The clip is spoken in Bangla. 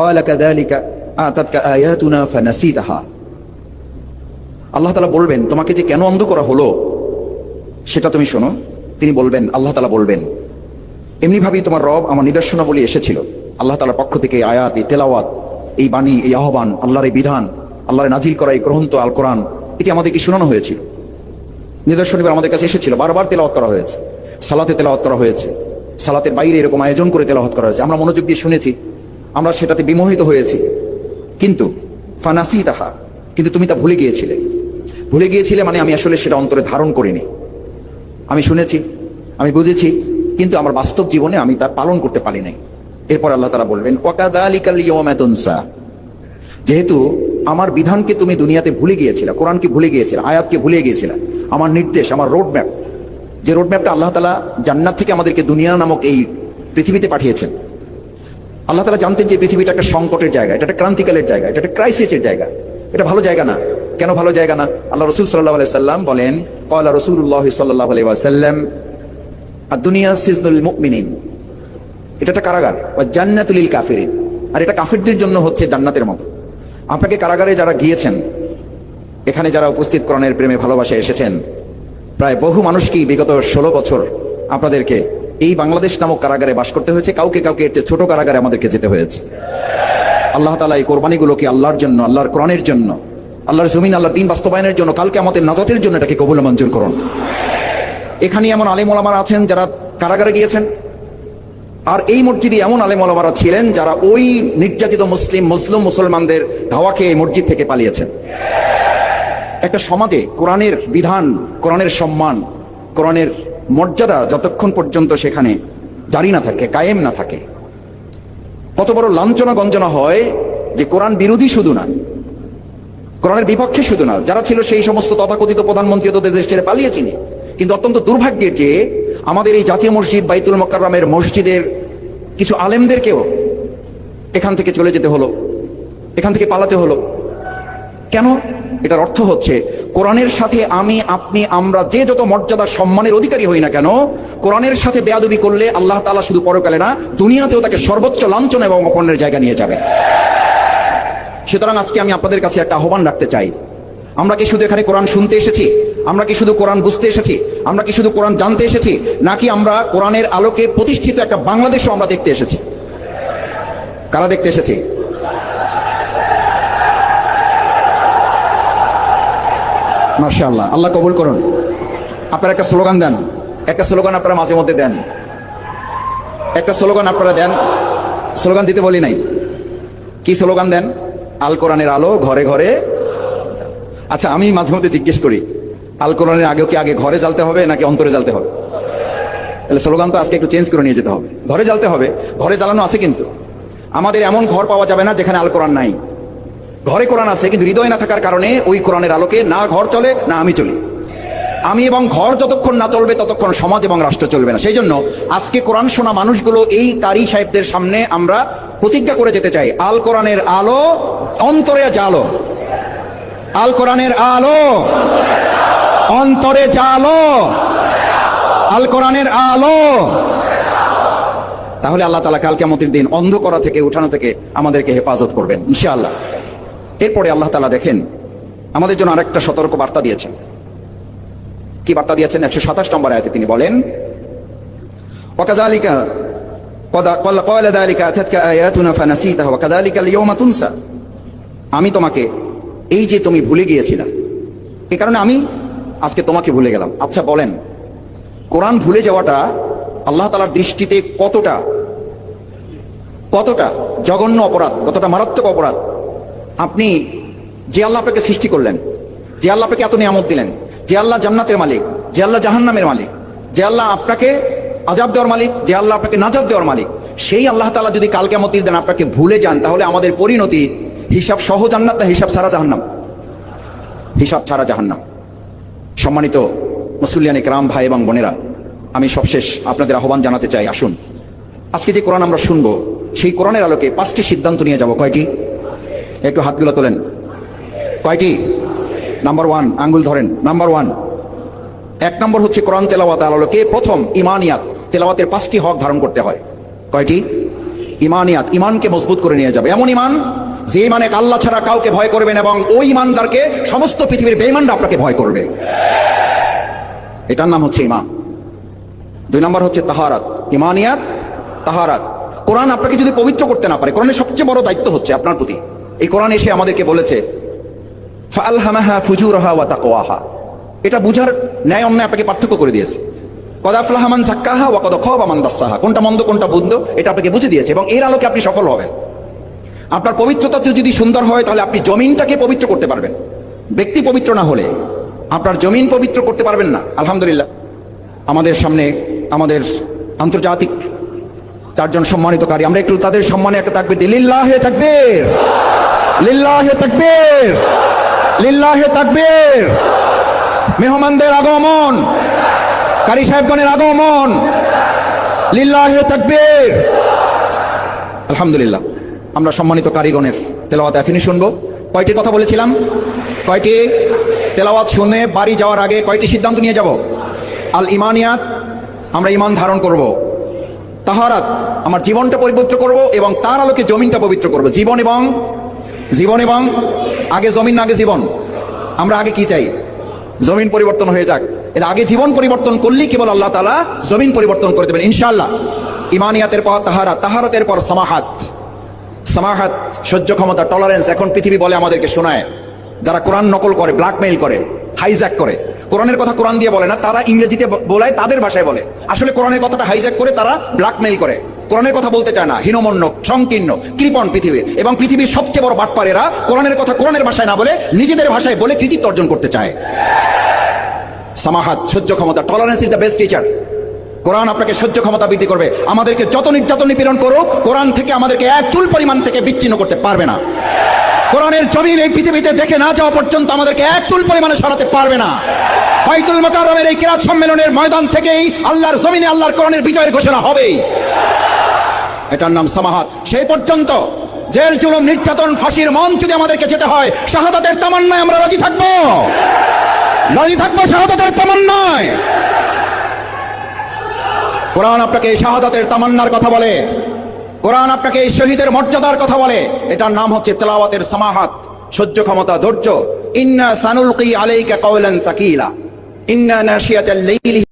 قال كذلك آتتك آياتنا فنسيتها আল্লাহ তালা বলবেন তোমাকে যে কেন অন্ধ করা হলো সেটা তুমি শোনো তিনি বলবেন আল্লাহ তালা বলবেন এমনিভাবেই তোমার রব আমার নিদর্শনাবলী এসেছিল আল্লাহ তালার পক্ষ থেকে এই আয়াত এই তেলাওয়াত এই বাণী এই আহ্বান আল্লাহর এই বিধান আল্লাহর নাজিল করা এই গ্রন্থ আল কোরআন এটি আমাদেরকে শোনানো হয়েছিল নিদর্শন এবার আমাদের কাছে এসেছিল বারবার তেলাওয়াত করা হয়েছে সালাতে তেলাওয়াত করা হয়েছে সালাতের বাইরে এরকম আয়োজন করে তেলাওয়াত করা হয়েছে আমরা মনোযোগ দিয়ে শুনেছি আমরা সেটাতে বিমোহিত হয়েছি। কিন্তু ফানাসি তাহা কিন্তু তুমি তা ভুলে গিয়েছিলে। ভুলে গিয়েছিলে মানে আমি আসলে সেটা অন্তরে ধারণ করিনি। আমি শুনেছি, আমি বুঝেছি, কিন্তু আমার বাস্তব জীবনে আমি তা পালন করতে পারি নাই। এরপর আল্লাহ তারা বলবেন তুনসা। যেহেতু আমার বিধানকে তুমি দুনিয়াতে ভুলে গিয়েছিলে, কোরআনকে ভুলে গিয়েছিলে, আয়াতকে ভুলে গিয়েছিলে, আমার নির্দেশ, আমার রোড ম্যাপ যে রোড ম্যাপটা আল্লাহ তালা জান্নাত থেকে আমাদেরকে দুনিয়া নামক এই পৃথিবীতে পাঠিয়েছেন আল্লাহ তালা জানতেন যে পৃথিবীটা একটা সংকটের জায়গা, এটা একটা ক্রান্তিকালের জায়গা, এটা একটা ক্রাইসিসের জায়গা। এটা ভালো জায়গা না। কেন ভালো জায়গা না? আল্লাহ রসুল সাল্লাহ সাল্লাম বলেন কয়লা রসুল্লাহ সাল্লাহ আলাইসাল্লাম আর দুনিয়া সিজনুল মুকমিনিন এটা একটা কারাগার। বা জান্নাতুলিল কাফিরিন। আর এটা কাফিরদের জন্য হচ্ছে জান্নাতের মতো। আপনাকে কারাগারে যারা গিয়েছেন, এখানে যারা উপস্থিত করণের প্রেমে ভালোবাসা এসেছেন, প্রায় বহু মানুষকেই বিগত ষোলো বছর আপনাদেরকে এই বাংলাদেশ নামক কারাগারে বাস করতে হয়েছে। কাউকে কাউকে এর ছোট কারাগারে আমাদেরকে যেতে হয়েছে। আল্লাহ তালা এই কোরবানিগুলোকে আল্লাহর জন্য, আল্লাহর কোরআনের জন্য, আল্লাহর জমিন, আল্লাহর দিন বাস্তবায়নের জন্য, কালকে আমাদের নাজাতের জন্য এটাকে কবুল মঞ্জুর করুন। এখানে এমন আলিম ওলামারা আছেন যারা কারাগারে গিয়েছেন। আর এই মসজিদে এমন আলেম ওলামারা ছিলেন যারা ওই নির্যাতিত মুসলিম মুসলিম মুসলমানদের ধাওয়াকে এই মসজিদ থেকে পালিয়েছেন। একটা সমাজে কোরআনের বিধান, কোরআনের সম্মান, কোরআনের মর্যাদা যতক্ষণ পর্যন্ত সেখানে জারি না থাকে, কায়েম না থাকে। কত বড় লাঞ্ছনা গঞ্জনা হয় যে কোরআন বিরোধী শুধু না, কোরআনের বিপক্ষে শুধু না, যারা ছিল সেই সমস্ত তথাকথিত প্রধানমন্ত্রী তোদের দেশ ছেড়ে পালিয়েছিনি। কিন্তু অত্যন্ত দুর্ভাগ্যের যে আমাদের এই জাতীয় মসজিদ বাইতুল মক্কারামের মসজিদের কিছু আলেমদেরকেও এখান থেকে চলে যেতে হলো, এখান থেকে পালাতে হলো। কেন? এটার অর্থ হচ্ছে, কোরআনের সাথে আমি, আপনি, আমরা যে যত মর্যাদা, সম্মানের অধিকারী হই না কেন, কোরআনের সাথে বেয়াদবি করলে আল্লাহ তালা শুধু পরকালে না, দুনিয়াতেও তাকে সর্বোচ্চ লাঞ্ছনা এবং অপর্ণের জায়গা নিয়ে যাবে। সুতরাং আজকে আমি আপনাদের কাছে একটা আহ্বান রাখতে চাই। আমরা কি শুধু এখানে কোরআন শুনতে এসেছি? আমরা কি শুধু কোরআন বুঝতে এসেছি? আমরা কি শুধু কোরআন জানতে এসেছি? নাকি আমরা কোরআনের আলোকে প্রতিষ্ঠিত একটা বাংলাদেশও আমরা দেখতে এসেছি? কারা দেখতে এসেছি? মার্শাল্লাহ আল্লাহ কবুল করুন। আপনারা একটা স্লোগান দেন, একটা স্লোগান আপনারা মাঝে মধ্যে দেন। একটা স্লোগান আপনারা দেন, স্লোগান দিতে বলি নাই। কি স্লোগান দেন? আল কোরআনের আলো ঘরে ঘরে আচ্ছা আমি মাঝে মধ্যে জিজ্ঞেস করি, আল কোরআনের আগেও কি আগে ঘরে জ্বালতে হবে নাকি অন্তরে জ্বালতে হবে? তাহলে স্লোগান তো আজকে একটু চেঞ্জ করে নিয়ে যেতে হবে। ঘরে জ্বালতে হবে, ঘরে জ্বালানো আছে কিন্তু। আমাদের এমন ঘর পাওয়া যাবে না যেখানে আল কোরআন নাই। ঘরে কোরআন আছে, কিন্তু হৃদয় না থাকার কারণে ওই কোরআনের আলোকে না ঘর চলে, না আমি চলি। আমি এবং ঘর যতক্ষণ না চলবে, ততক্ষণ সমাজ এবং রাষ্ট্র চলবে না। সেই জন্য আজকে কোরআন শোনা মানুষগুলো এই কারি সাহেবদের সামনে আমরা প্রতিজ্ঞা করে যেতে চাই। আল কোরআনের আলো অন্তরে জালো আল কোরআনের আলো অন্তরে জালো আল কোরআনের আলো তাহলে আল্লাহ তালা কাল কেমতির দিন অন্ধ করা থেকে, উঠানো থেকে আমাদেরকে হেফাজত করবেন, ইনশাআল্লাহ। এরপরে আল্লাহ তালা দেখেন, আমাদের জন্য আরেকটা সতর্ক বার্তা দিয়েছেন। কি বার্তা দিয়েছেন? একশো সাতাশ নম্বর আয়তে তিনি বলেন ওকাজালিকা আমি তোমাকে, এই যে তুমি ভুলে গিয়েছিলাম এ কারণে আমি আজকে তোমাকে ভুলে গেলাম। আচ্ছা বলেন, কোরআন ভুলে যাওয়াটা আল্লাহ তালার দৃষ্টিতে কতটা কতটা জঘন্য অপরাধ, কতটা মারাত্মক অপরাধ? আপনি যে আল্লাহ আপনাকে সৃষ্টি করলেন, যে আল্লাহ আপনাকে এত নিয়ামত দিলেন, যে আল্লাহ জান্নাতের মালিক, যে আল্লাহ জাহান্নামের মালিক, যে আল্লাহ আপনাকে আজাব দেওয়ার মালিক, যে আল্লাহ আপনাকে নাজাব দেওয়ার মালিক, সেই আল্লাহ তালা যদি কালকে আমতির দেন আপনাকে ভুলে যান, তাহলে আমাদের পরিণতি হিসাব সহ জান্নাত হিসাব সারা জাহান্নাম। হিসাব ছাড়া জাহান্নাম। সম্মানিত মুসলিয়ান রাম ভাই এবং বোনেরা, আমি সবশেষ আপনাদের আহ্বান জানাতে চাই, আসুন। আজকে যে কোরআন আমরা শুনব, সেই কোরআনের আলোকে পাঁচটি সিদ্ধান্ত নিয়ে যাব। কয়টি? একটু হাতগুলো তোলেন। কয়টি? নাম্বার ওয়ান আঙ্গুল ধরেন। নাম্বার ওয়ান এক নম্বর হচ্ছে কোরআন তেলাওয়াত আলোকে প্রথম ইমানিয়াত, তেলাওয়াতের পাঁচটি হক ধারণ করতে হয়। কয়টি? ইমানিয়াত, ইমানকে মজবুত করে নিয়ে যাবে। এমন ইমান, যে ইমানে আল্লাহ ছাড়া কাউকে ভয় করবেন এবং ওই ইমানদারকে সমস্ত পৃথিবীর বেঈমানরা আপনাকে ভয় করবে। এটার নাম হচ্ছে ইমান। দুই নম্বর হচ্ছে তাহারাত। ইমানিয়াত, তাহারাত। কোরআন আপনাকে যদি পবিত্র করতে না পারে, কোরআনের সবচেয়ে বড় দায়িত্ব হচ্ছে আপনার প্রতি। এই কোরআন এসে আমাদেরকে বলেছে ফালহামাহা ফুজুরহা ওয়া তাকওয়াহা। এটা বুঝার ন্যায় অন্যায় আপনাকে পার্থক্য করে দিয়েছে। কদাফলাহমান সাক্কাহা ওয়া কদ খাবামান দাসসাহা কোনটা মন্দ, কোনটা বুদ্ধ, এটা আপনাকে বুঝে দিয়েছে এবং এর আলোকে আপনি সফল হবেন। আপনার পবিত্রতা যদি সুন্দর হয়, তাহলে আপনি জমিনটাকে পবিত্র করতে পারবেন। ব্যক্তি পবিত্র না হলে আপনার জমিন পবিত্র করতে পারবেন না। আলহামদুলিল্লাহ। আমাদের সামনে আমাদের আন্তর্জাতিক চারজন সম্মানিতকারী, আমরা একটু তাদের সম্মানে একটা থাকবে লিল্লাহে তাকবীর। লিল্লাহে তাকবীর। লিল্লাহে তাকবীর। মেহমানদের আগমন। কারি সাহেবগণের আগমন। লিল্লাহে তাকবীর। আলহামদুলিল্লাহ, আমরা সম্মানিত কারিগণের তেলাওয়াত এখনই শুনব। কয়টি কথা বলেছিলাম? কয়টি? তেলাওয়াত শুনে বাড়ি যাওয়ার আগে কয়টি সিদ্ধান্ত নিয়ে যাব? আল ইমানিয়াত আমরা ইমান ধারণ করব। তাহারাত, আমার জীবনটা পবিত্র করব এবং তার আলোকে জমিনটা পবিত্র করব। জীবন এবং জীবন এবং, আগে জমিন আগে জীবন। আমরা আগে কি চাই? জমিন পরিবর্তন হয়ে যাক। এর আগে জীবন পরিবর্তন করলেই কেবল আল্লাহ তালা জমিন পরিবর্তন করে দেবেন, ইনশাআল্লাহ। ইমানিয়াতের পর তাহারা তাহারাতের পর সমাহাত। সমাহাত, সহ্য ক্ষমতা টলারেন্স এখন পৃথিবী বলে আমাদেরকে শোনায়। যারা কোরআন নকল করে ব্ল্যাকমেইল করে হাইজ্যাক করে। কোরআনের কথা কোরআন দিয়ে বলে না, তারা ইংরেজিতে বলায় তাদের ভাষায় বলে। আসলে কোরআনের কথাটা হাইজ্যাক করে তারা ব্ল্যাকমেইল করে। কোরআনের কথা বলতে চায় না, হীনমন্য, সংকীর্ণ, কৃপণ পৃথিবীর এবং পৃথিবীর সবচেয়ে বড় বাটপারেরা কোরআনের কথা কোরআনের ভাষায় না বলে, নিজেদের ভাষায় বলে কৃতিত্ব অর্জন করতে চায়। সামাহাত, সহ্য ক্ষমতা tolerance is the best teacher কোরআন আপনাকে সহ্য ক্ষমতা বৃদ্ধি করবে। আমাদেরকে যত নির্যাতন নিপীড়ন করুক, কোরআন থেকে আমাদেরকে এক চুল পরিমাণ থেকে বিচ্ছিন্ন করতে পারবে না। কোরআনের জমিন এই পৃথিবীতে দেখে না যাওয়া পর্যন্ত আমাদেরকে এক চুল পরিমাণে সরাতে পারবে না। বাইতুল মোকাররমের এই কিরাত সম্মেলনের ময়দান থেকেই আল্লাহর জমিনে আল্লাহর কোরআনের বিজয়ের ঘোষণা হবেই এটার নাম সামাহাত। সেই পর্যন্ত জেল, জুলুম, নির্যাতন, ফাঁসির মন যদি আমাদেরকে যেতে হয়, শাহাদাতের তামান্নায় আমরা রাজি থাকব। রাজি থাকব শাহাদাতের তামান্নায়। কোরআন আপনাকে এই শাহাদাতের তামান্নার কথা বলে। কোরআন আপনাকে এই শহীদের মর্যাদার কথা বলে। এটার নাম হচ্ছে তেলাওয়াতের সামাহাত, সহ্য ক্ষমতা, ধৈর্য। ইন্না সানুলকি আলাইকা কওলান সাকিলা। إن ناشية الليل